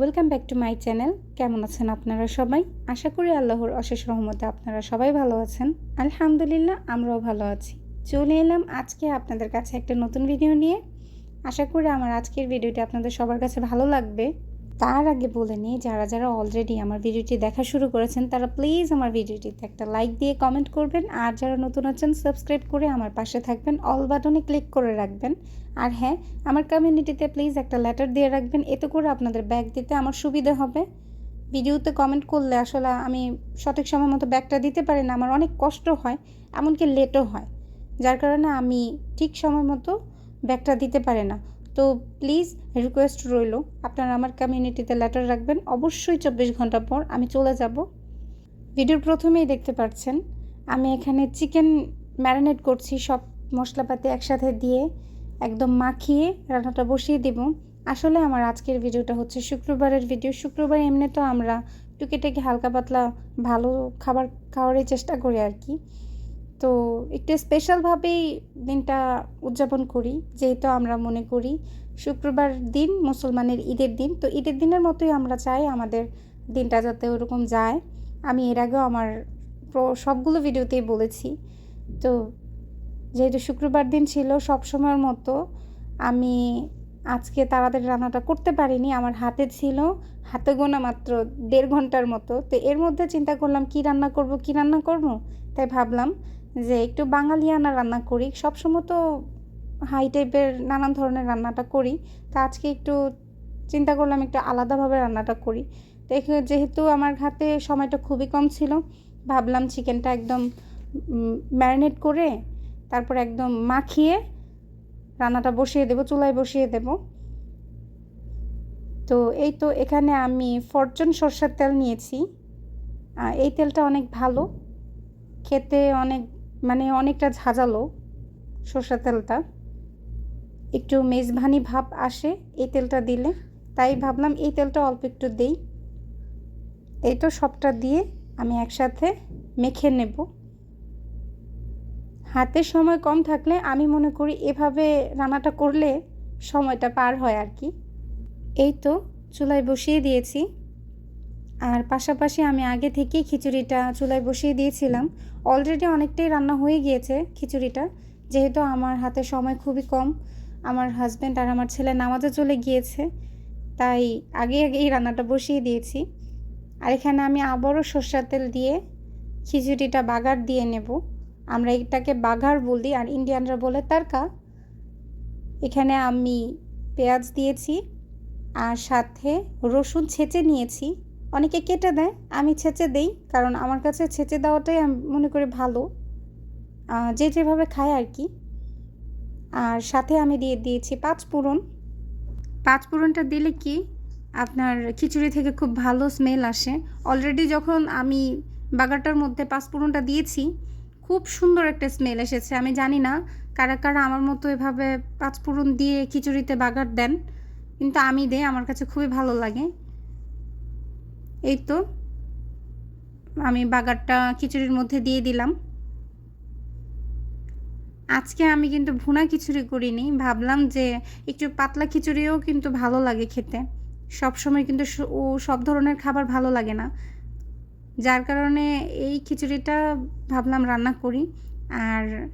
Welcome back to my channel কেমন আছেন আপনারা সবাই? আশা করি আল্লাহর অশেষ রহমতে আপনারা সবাই ভালো আছেন। আলহামদুলিল্লাহ, আমরাও ভালো আছি। চলে এলাম আজকে আপনাদের কাছে একটা নতুন ভিডিও নিয়ে। আশা করি আমার আজকের ভিডিওটি আপনাদের সবার কাছে ভালো লাগবে। তার আগে বলে নিই যারা যারা অলরেডি আমার ভিডিওটি দেখা শুরু করেছেন, তারা প্লিজ আমার ভিডিওটিতে একটা লাইক দিয়ে কমেন্ট করবেন। আর যারা নতুন আছেন সাবস্ক্রাইব করে আমার পাশে থাকবেন অল বাটনে ক্লিক করে রাখবেন। আর হ্যাঁ আমার কমিউনিটিতে প্লিজ একটা লেটার দিয়ে রাখবেন, এতে করে আপনাদের ব্যাগ দিতে আমার সুবিধা হবে। ভিডিওতে কমেন্ট করলে আসলে আমি সঠিক সময় মতো ব্যাগটা দিতে পারি না, আমার অনেক কষ্ট হয়, এমনকি লেটও হয়। যার কারণে আমি ঠিক সময় মতো ব্যাগটা দিতে পারি না। তো প্লিজ রিকোয়েস্ট রইল। আপনারা আমার কমিউনিটিতে লেটার রাখবেন। অবশ্যই চব্বিশ ঘণ্টা পর আমি চলে যাব। ভিডিওর প্রথমেই দেখতে পাচ্ছেন, আমি এখানে চিকেন ম্যারিনেট করছি, সব মশলাপাতি একসাথে দিয়ে একদম মাখিয়ে রান্নাটা বসিয়ে দেব। আসলে আমার আজকের ভিডিওটা হচ্ছে শুক্রবারের ভিডিও শুক্রবার এমনি তো আমরা টুকিটাকি হালকা পাতলা ভালো খাবার খাওয়ারই চেষ্টা করি আর কি। তো একটু স্পেশালভাবেই দিনটা উদযাপন করি, যেহেতু আমরা মনে করি শুক্রবার দিন মুসলমানের ঈদের দিন, তো ঈদের দিনের মতোই আমরা চাই আমাদের দিনটা যাতে ওরকম যায়। আমি এর আগেও আমার সবগুলো ভিডিওতেই বলেছি। তো যেহেতু শুক্রবার দিন ছিল, সব সময়ের মতো আমি আজকে তাড়াতাড়ি রান্নাটা করতে পারিনি, আমার হাতে ছিল, হাতে গোনা মাত্র দেড় ঘণ্টার মতো। তো এর মধ্যে চিন্তা করলাম, কি রান্না করব, কি রান্না করব? তাই ভাবলাম যে একটু বাঙালিয়ানা রান্না করি। সবসময় তো হাই টাইপের নানান ধরনের রান্নাটা করি। তা আজকে একটু চিন্তা করলাম একটু আলাদাভাবে রান্নাটা করি। তো যেহেতু আমার হাতে সময়টা খুবই কম ছিল, ভাবলাম চিকেনটা একদম ম্যারিনেট করে তারপর একদম মাখিয়ে রান্নাটা বসিয়ে দেব, চুলায় বসিয়ে দেব। তো এই তো এখানে আমি ফরচুন সর্ষের তেল নিয়েছি। এই তেলটা অনেক ভালো। খেতে অনেক মানে অনেকটা ঝাঁঝালো সর্ষের তেলটা। একটু মেজভানি ভাব আসে এই তেলটা দিলে, তাই ভাবলাম এই তেলটা অল্প একটু দেই। এই তো সবটা দিয়ে আমি একসাথে মেখে নেব। হাতে সময় কম থাকলে আমি মনে করি এভাবে রান্নাটা করলে সময়টা পার হয় আর কি। এই তো চুলায় বসিয়ে দিয়েছি। আর পাশাপাশি আমি আগে থেকেই খিচুড়িটা চুলায় বসিয়ে দিয়েছিলাম। অলরেডি অনেকটাই রান্না হয়ে গিয়েছে খিচুড়িটা। যেহেতু আমার হাতে সময় খুবই কম, আমার হাজব্যান্ড আর আমার ছেলে নামাজে চলে গিয়েছে, তাই আগে আগেই রান্নাটা বসিয়ে দিয়েছি। আর এখানে আমি আবারও সর্ষার তেল দিয়ে খিচুড়িটা বাগার দিয়ে নেব। আমরা এটাকে বাঘার বলি আর ইন্ডিয়ানরা বলে তারকা। এখানে আমি পেঁয়াজ দিয়েছি আর সাথে রসুন ছেঁচে নিয়েছি। অনেকে কেটে দেয়, আমি ছেঁচে দেই, কারণ আমার কাছে ছেঁচে দেওয়াটাই আমি, মনে করি ভালো। যে যেভাবে খায় আর কি। আর সাথে আমি দিয়ে দিয়েছি পাঁচ ফোড়ন। পাঁচ ফোড়নটা দিলে কি আপনার খিচুড়ি থেকে খুব ভালো স্মেল আসে। অলরেডি যখন আমি বাগারটার মধ্যে পাঁচ ফোড়নটা দিয়েছি, খুব সুন্দর একটা স্মেল এসেছে। আমি জানি না কারা কারা আমার মতো এভাবে পাঁচ ফোড়ন দিয়ে খিচুড়িতে বাগার দেন, কিন্তু আমি দেই, আমার কাছে খুবই ভালো লাগে। এই তো। আমি বাগারটা খিচুড়ির মধ্যে দিয়ে দিলাম। আজকে আমি কিন্তু ভুনা খিচুড়ি করিনি, ভাবলাম যে একটু পাতলা খিচুড়িও কিন্তু ভালো লাগে খেতে। সব সময় কিন্তু ও সব ধরনের খাবার ভালো লাগে না। যার কারণে এই খিচুড়িটা ভাবলাম রান্না করি। আর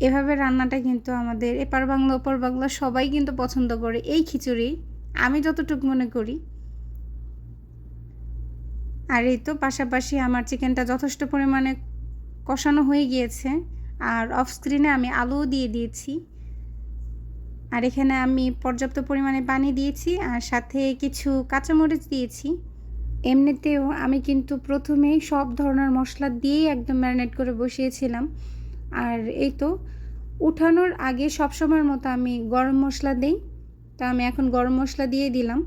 এভাবে রান্নাটা কিন্তু আমাদের এপার বাংলা, ওপার বাংলা সবাই কিন্তু পছন্দ করে। এই খিচুড়ি আমি যতটুকু মনে করি। আর এই তো পাশাপাশি আমার চিকেনটা যথেষ্ট পরিমাণে কষানো হয়ে গিয়েছে। আর অফ স্ক্রিনে আমি আলুও দিয়ে দিয়েছি। আর এখানে আমি পর্যাপ্ত পরিমাণে পানি দিয়েছি আর সাথে কিছু কাঁচামরিচ দিয়েছি। এমনিতেও আমি কিন্তু প্রথমেই সব ধরনের মশলা দিয়েই একদম ম্যারিনেট করে বসিয়েছিলাম। আর এই তো উঠানোর আগে সবসময়ের মতো আমি গরম মশলা দিই। তো আমি এখন গরম মশলা দিয়ে দিলাম।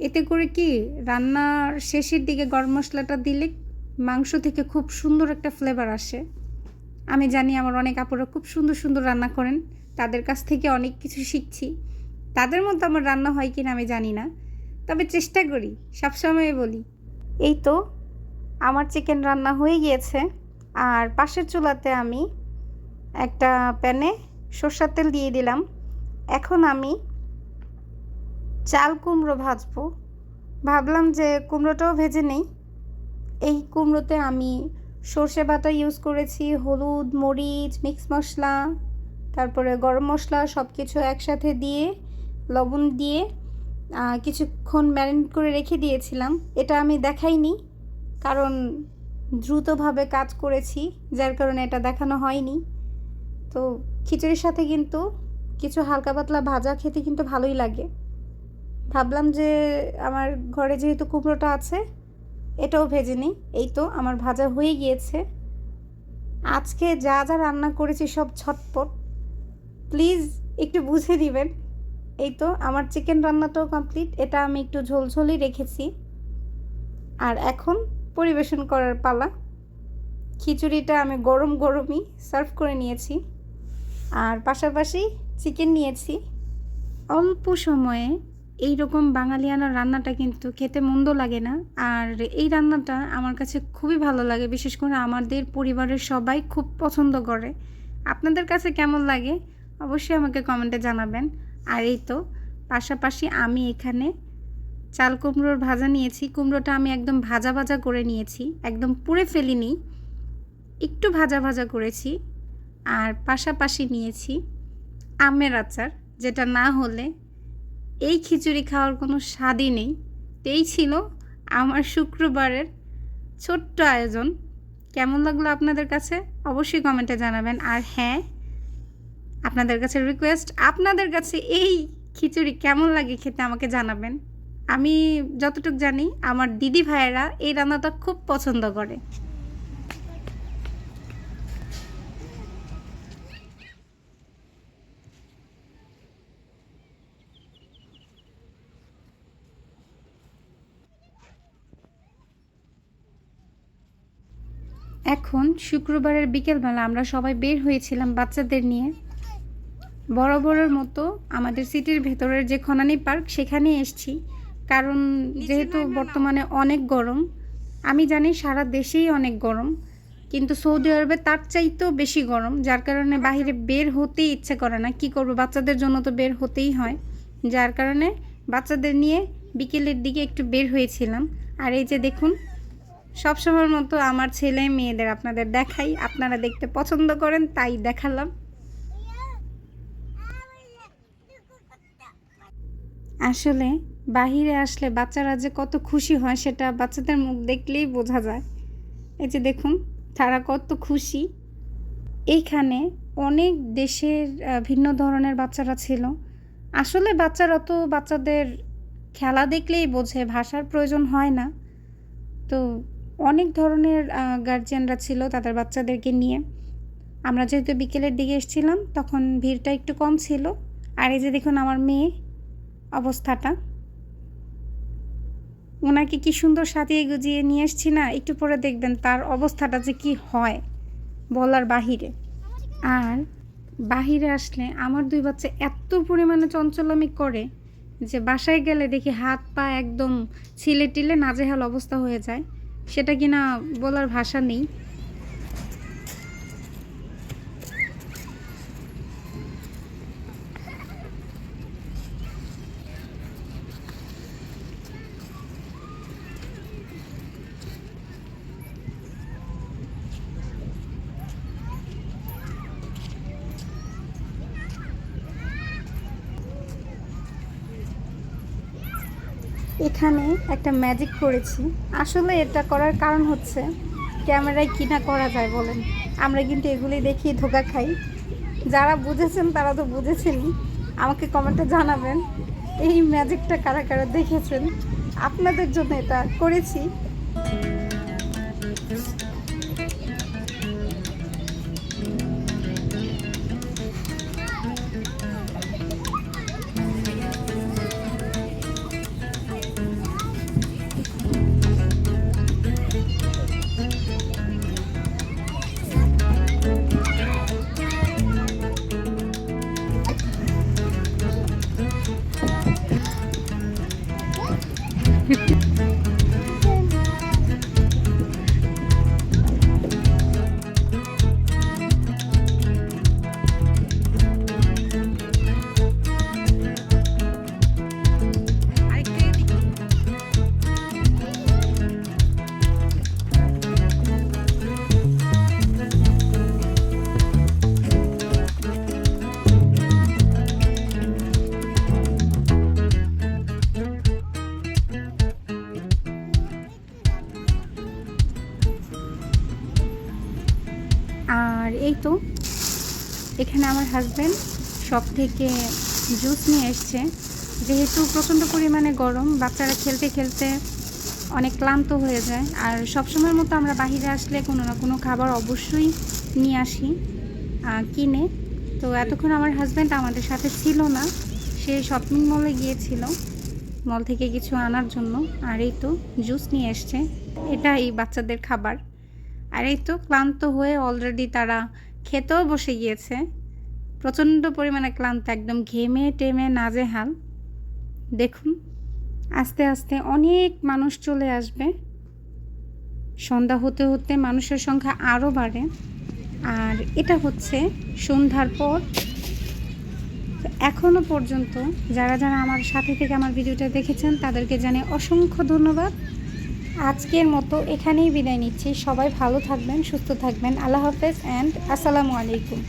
এতে করে কি রান্নার শেষের দিকে গরম মশলাটা দিলে মাংস থেকে খুব সুন্দর একটা ফ্লেভার আসে। আমি জানি আমার অনেক আপুরা খুব সুন্দর সুন্দর রান্না করেন, তাদের কাছ থেকে অনেক কিছু শিখছি। তাদের মতো আমার রান্না হয় কিনা আমি জানি না, তবে চেষ্টা করি, সবসময় বলি। এই তো, আমার চিকেন রান্না হয়ে গিয়েছে, আর পাশের চুলাতে আমি একটা প্যানে সর্ষার তেল দিয়ে দিলাম। এখন আমি চাল কুমড়ো ভাজবো। ভাবলাম যে কুমড়োটাও ভেজে নেই। এই কুমড়োতে আমি সর্ষে বাটা ইউজ করেছি, হলুদ, মরিচ মিক্স মশলা, তারপরে গরম মশলা সব কিছু একসাথে দিয়ে, লবণ দিয়ে কিছুক্ষণ ম্যারিনেট করে রেখে দিয়েছিলাম। এটা আমি দেখাইনি, কারণ দ্রুতভাবে কাজ করেছি, যার কারণে এটা দেখানো হয়নি। তো খিচুড়ির সাথে কিন্তু কিছু হালকা পাতলা ভাজা খেতে কিন্তু ভালোই লাগে। ভাবলাম যে আমার ঘরে যেহেতু কুমড়োটা আছে, এটাও ভেজে নিই। এই তো আমার ভাজা হয়ে গিয়েছে। আজকে যা যা রান্না করেছি সব ছটপট। প্লিজ একটু বুঝে দিবেন। এই তো আমার চিকেন রান্নাটাও কমপ্লিট। এটা আমি একটু ঝোলঝোলই রেখেছি। আর এখন পরিবেশন করার পালা। খিচুড়িটা আমি গরম গরমই সার্ভ করে নিয়েছি। আর পাশাপাশি চিকেন নিয়েছি। অল্প সময়ে এই রকম বাঙালিয়ানা রান্নাটা কিন্তু খেতে মন্দ লাগে না। আর এই রান্নাটা আমার কাছে খুবই ভালো লাগে, বিশেষ করে আমাদের পরিবারের সবাই খুব পছন্দ করে। আপনাদের কাছে কেমন লাগে? অবশ্যই আমাকে কমেন্টে জানাবেন। আর এই তো, পাশাপাশি আমি এখানে চাল কুমড়োর ভাজা নিয়েছি। কুমড়োটা আমি একদম ভাজা ভাজা করে নিয়েছি, একদম পুড়ে ফেলিনি, একটু ভাজা ভাজা করেছি। আর পাশাপাশি নিয়েছি আমের আচার, যেটা না হলে এই খিচুড়ি খাওয়ার কোনো স্বাদই নেই। এই ছিল আমার শুক্রবারের ছোট্ট আয়োজন। কেমন লাগল আপনাদের কাছে? অবশ্যই কমেন্টে জানাবেন। আর হ্যাঁ আপনাদের কাছে রিকোয়েস্ট আপনাদের কাছে এই খিচুড়ি কেমন লাগে খেতে আমাকে জানাবেন। আমি যতটুকু জানি, আমার দিদি ভাইয়েরা এই রান্নাটা খুব পছন্দ করে। এখন শুক্রবারের বিকেলবেলা আমরা সবাই বের হয়েছিলাম বাচ্চাদের নিয়ে। বরাবরের মতো আমাদের সিটির ভেতরের যে খনানি পার্ক সেখানে এসছি। কারণ যেহেতু বর্তমানে অনেক গরম আমি জানি সারা দেশেই অনেক গরম কিন্তু সৌদি আরবে তার চাইতেও বেশি গরম যার কারণে বাইরে বের হতেই ইচ্ছে করে না। কি করব? বাচ্চাদের জন্য তো বের হতেই হয়। যার কারণে বাচ্চাদের নিয়ে বিকেলের দিকে একটু বের হয়েছিলাম। আর এই যে দেখুন সবসময়ের মতো আমার ছেলে, মেয়েদের আপনাদের দেখাই। আপনারা দেখতে পছন্দ করেন, তাই দেখালাম। আসলে বাহিরে আসলে বাচ্চারা যে কত খুশি হয়, সেটা বাচ্চাদের মুখ দেখলেই বোঝা যায়। এই যে দেখুন, তারা কত খুশি। এইখানে অনেক দেশের ভিন্ন ধরনের বাচ্চারা ছিল। আসলে বাচ্চারা তো বাচ্চাদের খেলা দেখলেই বোঝে, ভাষার প্রয়োজন হয় না। তো অনেক ধরনের গার্জিয়ানরা ছিল তাদের বাচ্চাদেরকে নিয়ে। আমরা যেহেতু বিকেলের দিকে এসেছিলাম, তখন ভিড়টা একটু কম ছিল। আর এই যে দেখুন আমার মেয়ে অবস্থাটা। ওনাকে কি সুন্দর সাজিয়ে গুজিয়ে নিয়ে এসছি না? একটু পরে দেখবেন তার অবস্থাটা যে কি হয় বলার বাহিরে। আর বাহিরে আসলে আমার দুই বাচ্চা এত পরিমাণে চঞ্চলামি করে যে বাসায় গেলে দেখি হাত পা একদম ছিলে টিলে নাজেহাল অবস্থা হয়ে যায়। সেটা কিনা বলার ভাষা নেই। এখানে একটা ম্যাজিক করেছি। আসলে এটা করার কারণ হচ্ছে, ক্যামেরায় কী না করা যায় বলেন? আমরা কিন্তু এগুলি দেখি ধোকা খাই। যারা বুঝেছেন তারা তো বুঝেছেনই। আমাকে কমেন্টে জানাবেন, এই ম্যাজিকটা কারা কারা দেখেছেন? আপনাদের জন্য এটা করেছি। এই তো, এখানে আমার হাজব্যান্ড সব থেকে জুস নিয়ে এসছে। যেহেতু প্রচণ্ড পরিমাণে গরম, বাচ্চারা খেলতে খেলতে অনেক ক্লান্ত হয়ে যায়। আর সবসময়ের মতো আমরা বাহিরে আসলে কোনো না কোনো খাবার অবশ্যই নিয়ে আসি কিনে। তো এতক্ষণ আমার হাজব্যান্ড আমাদের সাথে ছিল না, সে শপিং মলে গিয়েছিল মল থেকে কিছু আনার জন্য। আর এই তো জুস নিয়ে এসছে। এটা এই বাচ্চাদের খাবার। আর এই তো ক্লান্ত হয়ে অলরেডি তারা খেতেও বসে গিয়েছে। প্রচণ্ড পরিমাণে ক্লান্ত, একদম ঘেমে টেমে নাজেহাল। দেখুন, আস্তে আস্তে অনেক মানুষ চলে আসবে। সন্ধ্যা হতে হতে মানুষের সংখ্যা আরও বাড়ে। আর এটা হচ্ছে সন্ধ্যার পর। এখনও পর্যন্ত যারা যারা আমার সাথে থেকে আমার ভিডিওটা দেখেছেন, তাদেরকে জানে অসংখ্য ধন্যবাদ। আজকের মতো এখানেই বিদায় নিচ্ছি। সবাই ভালো থাকবেন, সুস্থ থাকবেন। আল্লাহ হাফেজ অ্যান্ড আসসালামু আলাইকুম।